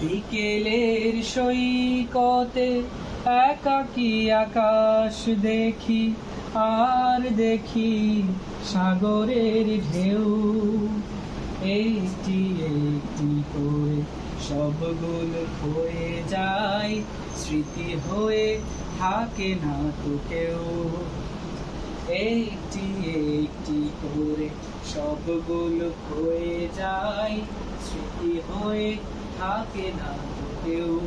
বিকেলের সৈকতে একাকি আকাশ দেখি, আর দেখি সাগরের ঢেউ। এইটি একটি করে সবগুলো হয়ে যায়, স্মৃতি হয়ে থাকে না তো কেউ? একটি একটি করে সবগুলো হয়ে যায়, স্মৃতি হয়ে থাকে না কেউ।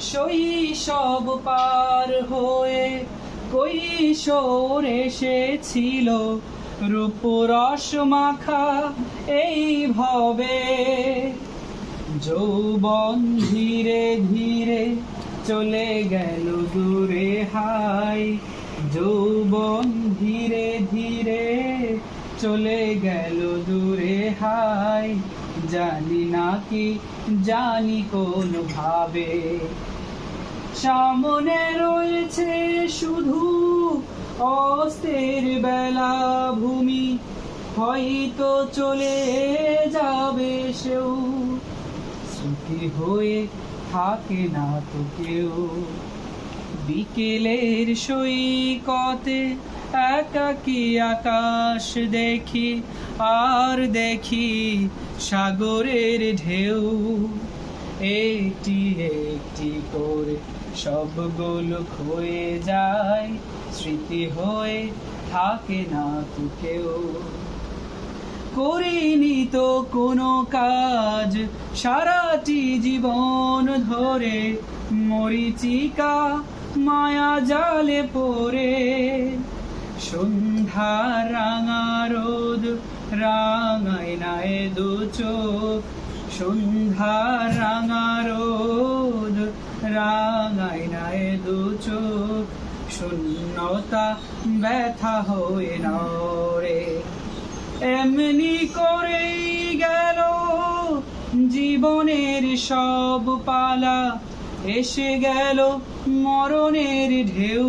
শৈশব পার হয়ে কৈশোর এসেছিল। রূপরস মাখা এই ভবে। যৌবন ধীরে ধীরে চলে গেল দূরে হাই। যৌবন ধীরে ধীরে চলে গেল দূরে হাই। জানি না কি, জানি কোন ভাবে সামনে রয়েছে শুধু অস্থির বেলা ভূমি। হয়তো চলে যাবে সেও। স্মৃতি হয়ে থাকে না তো কেউ। বিকেলের সৈকতে একাকি আকাশ দেখি, আর দেখি সাগরের ঢেউ। একটি একটি করে সবগুলো হয়ে যায়, স্মৃতি হয়ে থাকে না তো কেউ। করিনি তো কোনো কাজ, সারাটি জীবন ধরে মরিচিকা মায়া জালে পরে সন্ধ্যা রাঙা রোদ, রাঙায় নায় দু চোখ। সন্ধ্যা রাঙা রোদ, রাঙায় নায় দু চোখ। শূন্যতা ব্যথা হয়ে নড়ে। এমনি করেই গেল জীবনের সব পালা। এসে গেল মরণের ঢেউ।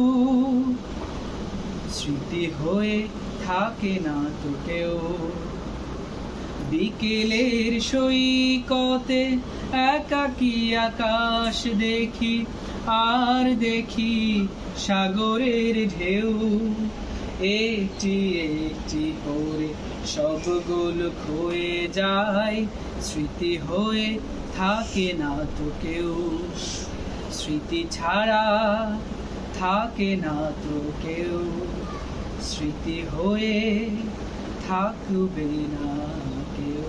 স্মৃতি হয়ে থাকে না তো কেউ। বিকেলের সৈকতে একাকি আকাশ দেখি, আর দেখি সাগরের ঢেউ। একটি একটি করে সবগুলো হয়ে যায়, স্মৃতি হয়ে থাকে না তো কেউ। স্মৃতি ছাড়া থাকে না তো কেউ। স্মৃতি হয়ে থাকবে না কেউ।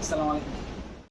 আসসালামু আলাইকুম।